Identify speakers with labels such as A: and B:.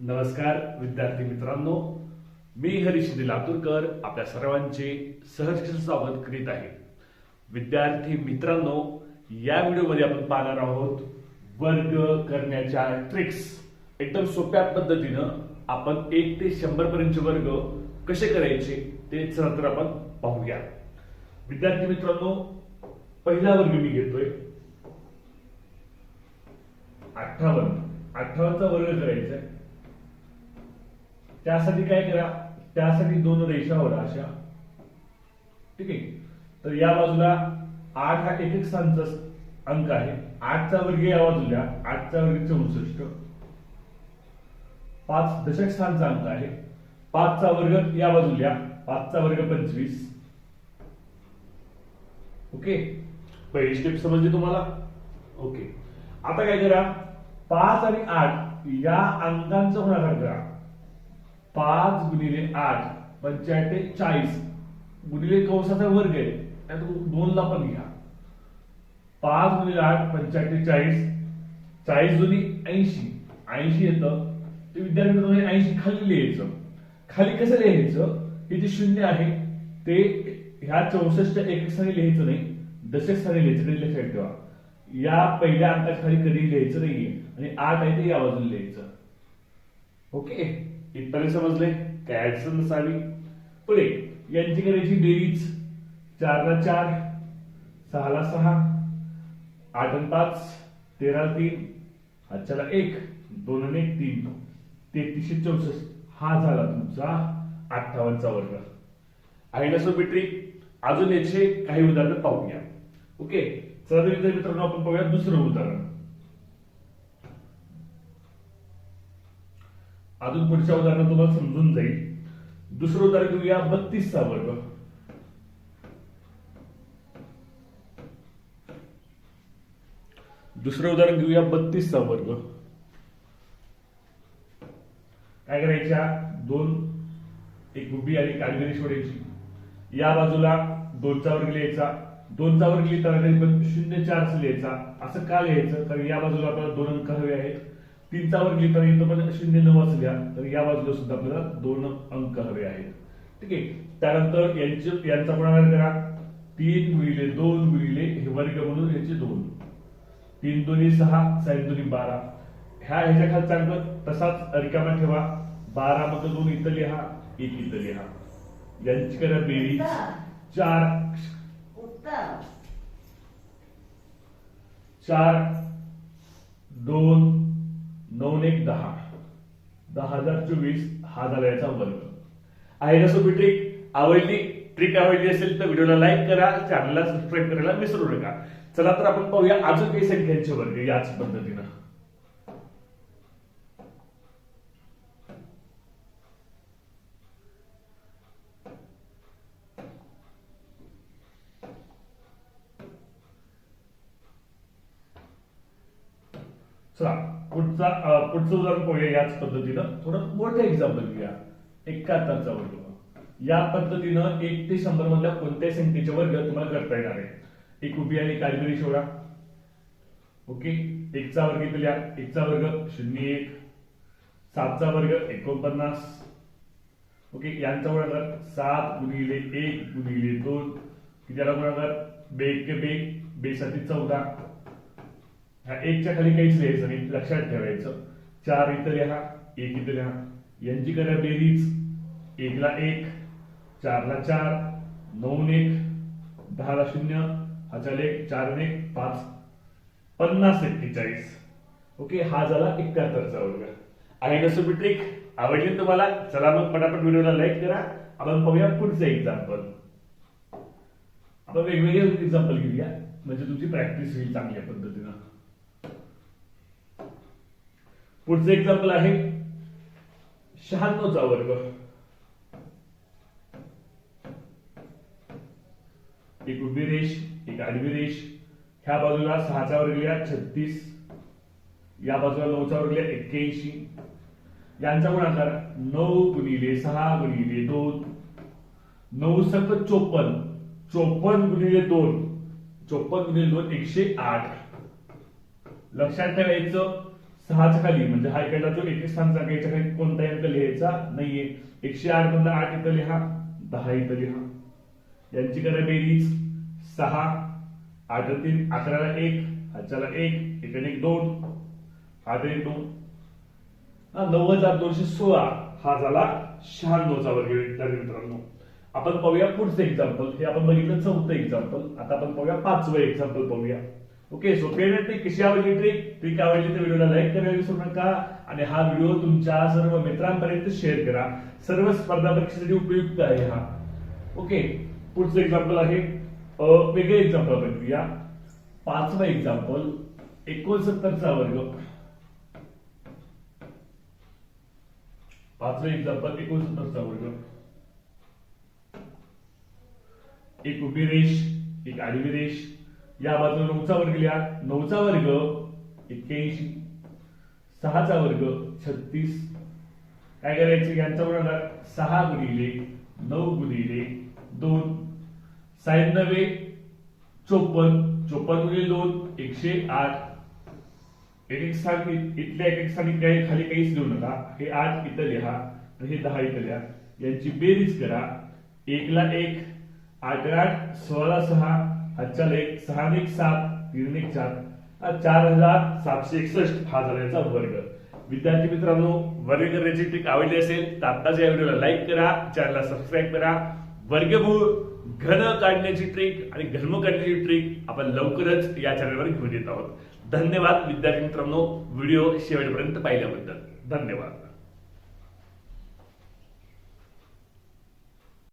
A: नमस्कार विद्यार्थी मित्रांनो. मी हरीश लातूरकर आपल्या सर्वांचे सहर्ष स्वागत करीत आहे. विद्यार्थी मित्रांनो या व्हिडिओमध्ये आपण पाहणार आहोत वर्ग करण्याच्या ट्रिक्स एकदम सोप्या पद्धतीनं आपण एक ते शंभर पर्यंतचे वर्ग कसे करायचे ते चला तर आपण पाहूया. विद्यार्थी मित्रांनो पहिला वर्ग मी घेतोय. अठ्ठावन्न. अठ्ठावन्नचा वर्ग करायचा आहे. त्यासाठी काय करा त्यासाठी दोन रेषा ओढा अशा. ठीक आहे? तर या बाजूला आठ हा एक एक स्थानचा अंक आहे. आठचा वर्ग या बाजूला आठचा वर्ग चौसष्ट. पाच दशक स्थानचा अंक आहे. पाचचा वर्ग या बाजूला पाचचा वर्ग पंचवीस. ओके? पहिली स्टेप समजली तुम्हाला? ओके. आता काय करा पाच आणि आठ या अंकांचा गुणाकार करा. पाच गुणिले आठ पंच्याऐटे चाळीस. गुणिले कंसाचा वर्ग आहे. त्यातून दोन ला पण घ्या. पाच गुणिले आठ पंच्याऐटे चाळीस. चाळीस जुनी ऐंशी. ऐंशी येतं. ते विद्यार्थी ऐंशी खाली लिहायचं. खाली कसं लिहायचं? हे जे शून्य आहे ते ह्या चौसष्ट एक स्थानी लिहायचं नाही. दशक स्थानी लिहायचं. कधी लक्षात ठेवा या पहिल्या अंकाखाली कधी लिहायचं नाहीये. आणि आठ आहे ते या बाजूला लिहायचं. ओके? इथपर्यंत समजले काय अडचण नसावी पुढे यांची करायची बेरीज. चारला चार सहाला सहा आठ आणि पाच तेरा तीन आजच्याला एक दोन आणि एक तीन. तेहतीसशे चौसष्ट हा झाला तुमचा अठ्ठावन्नचा वर्ग. आहे ना सोपी ट्रिक अजून याचे काही उदाहरण पाहूया. ओके चला विद्यार्थी मित्रांनो आपण पाहूया दुसरं उदाहरण. अजून पुढच्या उदाहरणात तुम्हाला समजून जाईल. दुसरं उदाहरण घेऊया बत्तीसचा वर्ग. दुसरं उदाहरण घेऊया बत्तीसचा वर्ग. काय करायच्या? दोन एक उभी आणि कालगिरी सोडायची. या बाजूला दोनचा वर्ग लिहायचा. दोनचा वर्ग लिहिताना शून्य चारच लिहायचा. असं का लिहायचं? कारण या बाजूला आपल्याला दोन अंक हवे आहेत. तीनचा वर्ग लिहिताना इथं पण शून्य नऊ लिहा तर या बाजूला सुद्धा आपल्याला दोन अंक हवे आहेत. ठीक आहे? त्यानंतर यांचे यांचा गुणाकार करा. तीन गुणिले दोन गुणिले हे वर्ग म्हणून याचे दोन. तीन दोन्ही सहा साईन दोन्ही बारा. ह्या ह्याच्या खालचा अंक तसाच रिकामा ठेवा. बारा मग दोन इथं लिहा एक इथं लिहा. यांची करा बेरीज. चार. चार. दोन. नऊ एक दहा. दहा हजार चोवीस हा झाला याचा वर्ग. आहे का सोपी ट्रिक आवडली? ट्रिक आवडली असेल तर व्हिडिओला लाईक करा चॅनलला सबस्क्राईब करायला विसरू नका. चला तर आपण पाहूया अजून काही संख्यांचे वर्ग याच पद्धतीनं. चला पुढचा पुढचं उदाहरण पाहूया याच पद्धतीनं. थोडं मोठं एक्झाम्पल घेऊया. एकाहत्तरचा वर्ग या पद्धतीनं एक ते शंभर मधल्या कोणत्याही संख्येचे वर्ग तुम्हाला करता येणार आहे एक उभी आणि काहीतरी सोडा ओके? एकचा वर्ग इथे लिहा. एकचा वर्ग शून्य एक. सातचा वर्ग एकोणपन्नास. ओके? यांचा गुणाकार सात गुणिले एक गुणिले दोन. किती गुणाकार? बे एक बे. बेसाठी चौदा. ह्या एकच्या खाली काहीच लिहायचं नाही लक्षात ठेवायचं. चार इथं लिहा एक इथं लिहा यांची करा बेरीज. एकला एक चारला चार नऊ एक दहाला शून्य हजार एक चार एक पाच पन्नास एक्केचाळीस. ओके हा झाला एकाहत्तरचा वर्ग. आहे ना सोपी ट्रिक आवडली तुम्हाला चला मग पटापट व्हिडिओला लाईक करा. आपण पाहूया पुढचं एक्झाम्पल आपण वेगवेगळे एक्झाम्पल घेऊया. म्हणजे तुमची प्रॅक्टिस होईल चांगल्या पद्धतीनं. पुढचं एक्झाम्पल आहे शहाण्णवचा वर्ग. एक उभी रेष एक आडवी रेष. ह्या बाजूला सहाचा वर्ग लिहा छत्तीस. या बाजूला नऊचा वर्ग लिहा एक्क्याऐंशी. यांचा गुणाकार नऊ गुणिले सहा गुणिले दोन. नऊ सक चोपन्न. चोपन्न गुणिले दोन. चोपन्न गुणिले दोन एकशे आठ. लक्षात ठेवायचं. सहाच्या खाली म्हणजे हा इकडला जो एक स्थान स्थानचा याच्या खाली कोणता अंक लिहायचा नाहीये. एकशे आठ मधला आठ इथं लिहा दहा इथं लिहा. यांची करा बेरीज सहा आठ तीन अकराला एक आजच्याला एक इकडे एक दोन आठ एक दोन. नऊ हजार दोनशे सोळा हा झाला शहाण्णवचा वर्ग विद्यार्थी मित्रांनो. आपण पाहूया पुढचं एक्झाम्पल हे आपण बघितलं चौथं एक्झाम्पल आता आपण पाहूया पाचवं एक्झाम्पल पाहूया. ओके सोपी आहे कशी आवडली ट्रिक ट्रिक आवडली तर व्हिडिओला लाईक करायला विसरू नका. आणि हा व्हिडिओ तुमच्या सर्व मित्रांपर्यंत शेअर करा. सर्व स्पर्धा परीक्षेसाठी उपयुक्त आहे हा. ओके पुढचं एक्झाम्पल आहे. वेगळे एक्झाम्पल आपण घेऊया पाचवा एक्झाम्पल एकोणसत्तरचा वर्ग. पाचवा एक्झाम्पल एकोणसत्तरचा वर्ग. एक उभी रेष एक आडवी रेष या बाजूला नऊचा वर्ग लिहा. नऊचा वर्ग एक्क्याऐंशी. सहाचा वर्ग छत्तीस. काय करायचे? यांचा गुणाकार सहा गुणिले नऊ गुणिले दोन. सायन्नवे चोपन्न. चोपन्न गुणिले दोन एकशे आठ. एक एक स्थान इथल्या एक एक स्थानी काही खाली काहीच लिहू नका. हे आठ इथं लिहा आणि हे दहा इथं लिहा. यांची बेरीज करा. एकला एक आठ आठ सोळा सहा हातच्याला एक सहा आणि एक सात तीन एक चार चार हजार सातशे एकसष्ट हा झाल्याचा वर्ग. विद्यार्थी मित्रांनो वर्ग करण्याची ट्रिक आवडली असेल तर आत्ताच या व्हिडिओला लाईक करा चॅनलला सबस्क्राईब करा. वर्गभूळ घन काढण्याची ट्रिक आणि घर्म काढण्याची ट्रिक आपण लवकरच या चॅनलवर घेऊन येत आहोत. धन्यवाद विद्यार्थी मित्रांनो व्हिडिओ शेवटपर्यंत पाहिल्याबद्दल. धन्यवाद.